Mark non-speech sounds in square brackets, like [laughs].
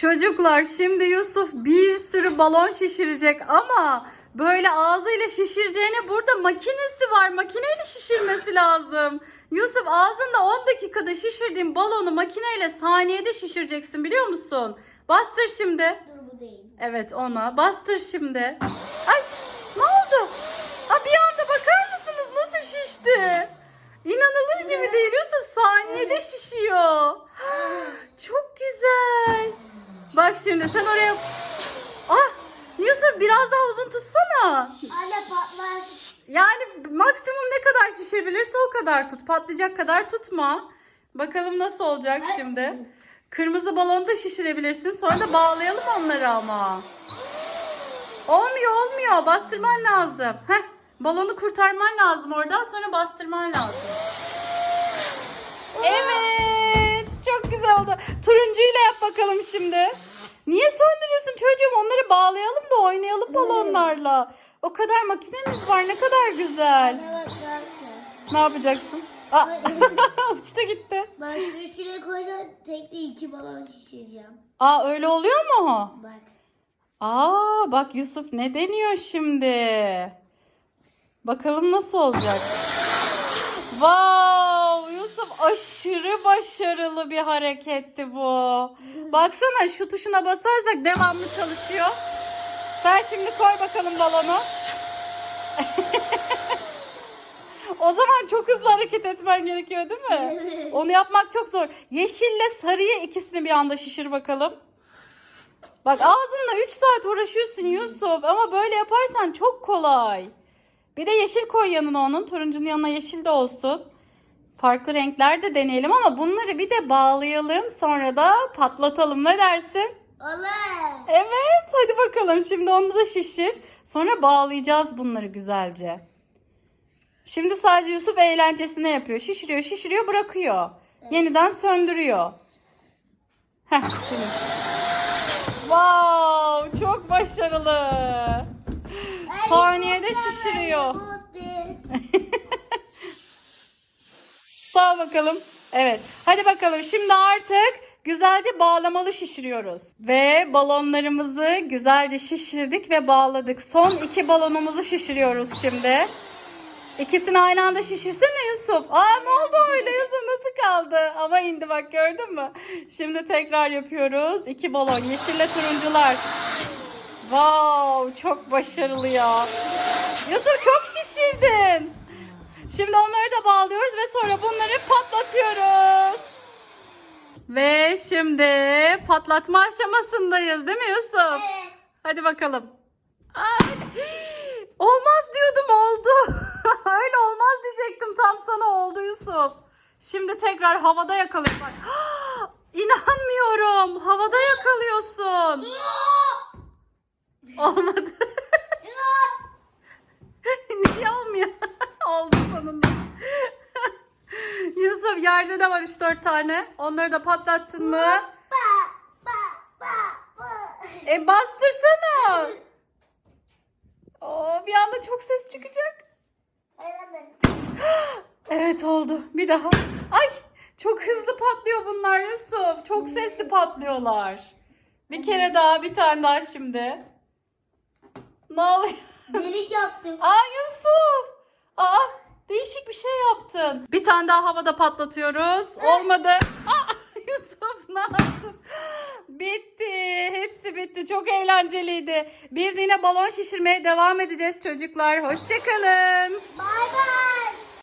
Çocuklar şimdi Yusuf bir sürü balon şişirecek ama böyle ağzıyla şişireceğine burada makinesi var. Makineyle şişirmesi lazım. Yusuf ağzında 10 dakikada şişirdiğin balonu makineyle saniyede şişireceksin biliyor musun? Bastır şimdi. Dur bu değil. Evet ona. Bastır şimdi. Ay ne oldu? Aa, bir anda bakar mısınız nasıl şişti? İnanılır gibi değil Yusuf saniyede şişiyor. [gasps] Çok güzel. Bak şimdi sen oraya... Ah Yusuf biraz daha uzun tutsana. Anne patlar. Yani maksimum ne kadar şişebilirse o kadar tut. Patlayacak kadar tutma. Bakalım nasıl olacak Ay. şimdi. Kırmızı balonu da şişirebilirsin. Sonra da bağlayalım onları ama. Olmuyor olmuyor. Bastırman lazım. Heh. Balonu kurtarman lazım oradan. Sonra bastırman lazım. Evet. Çok güzel oldu. Turuncuyla yap bakalım şimdi. Niye söndürüyorsun çocuğum? Onları bağlayalım da oynayalım balonlarla. O kadar makinemiz var. Ne kadar güzel. Ne yapacaksın? Aa, [laughs] uçtu gitti. Ben üstüne koydum. Tek de iki balon şişireceğim. Aa öyle oluyor mu? Bak. Aa bak Yusuf ne deniyor şimdi? Bakalım nasıl olacak? Yusuf aşırı başarılı bir hareketti bu. Baksana şu tuşuna basarsak devamlı çalışıyor. Sen şimdi koy bakalım balonu. [laughs] o zaman çok hızlı hareket etmen gerekiyor değil mi? Onu yapmak çok zor. Yeşille sarıyı ikisini bir anda şişir bakalım. Bak ağzınla 3 saat uğraşıyorsun Yusuf ama böyle yaparsan çok kolay. Bir de yeşil koy yanına onun. Turuncunun yanına yeşil de olsun. Farklı renkler de deneyelim ama bunları bir de bağlayalım. Sonra da patlatalım. Ne dersin? Olur. Evet hadi bakalım. Şimdi onu da şişir. Sonra bağlayacağız bunları güzelce. Şimdi sadece Yusuf eğlencesine yapıyor. Şişiriyor şişiriyor bırakıyor. Yeniden söndürüyor. Heh şimdi. Wow çok başarılı. Saniyede şişiriyor. [laughs] Sağ bakalım. Evet. Hadi bakalım şimdi artık güzelce bağlamalı şişiriyoruz. Ve balonlarımızı güzelce şişirdik ve bağladık. Son iki balonumuzu şişiriyoruz şimdi. İkisini aynı anda şişirsene Yusuf. Aa ne oldu öyle Yusuf nasıl kaldı? Ama indi bak gördün mü? Şimdi tekrar yapıyoruz. İki balon yeşille turuncular. Wow çok başarılı ya. Yusuf çok. Şimdi onları da bağlıyoruz ve sonra bunları patlatıyoruz. Ve şimdi patlatma aşamasındayız değil mi Yusuf? Hadi bakalım. Ay, olmaz diyordum oldu. [laughs] Öyle olmaz diyecektim tam sana oldu Yusuf. Şimdi tekrar havada yakalıyor. Bak. [gasps] İnanmıyorum. Havada yakalıyorsun. Olmadı. Niye olmuyor? Oldu sonunda. Yusuf yerde de var 3-4 tane. Onları da patlattın mı? E bastırsana. Oo, bir anda çok ses çıkacak. Evet oldu. Bir daha. Ay çok hızlı patlıyor bunlar Yusuf. Çok sesli patlıyorlar. Bir kere daha bir tane daha şimdi. Ne oluyor? Delik yaptım. Aa Yusuf. Aa değişik bir şey yaptın. Bir tane daha havada patlatıyoruz. Olmadı. Aa, [laughs] Yusuf ne yaptın? Bitti. Hepsi bitti. Çok eğlenceliydi. Biz yine balon şişirmeye devam edeceğiz çocuklar. Hoşçakalın. Bay bay.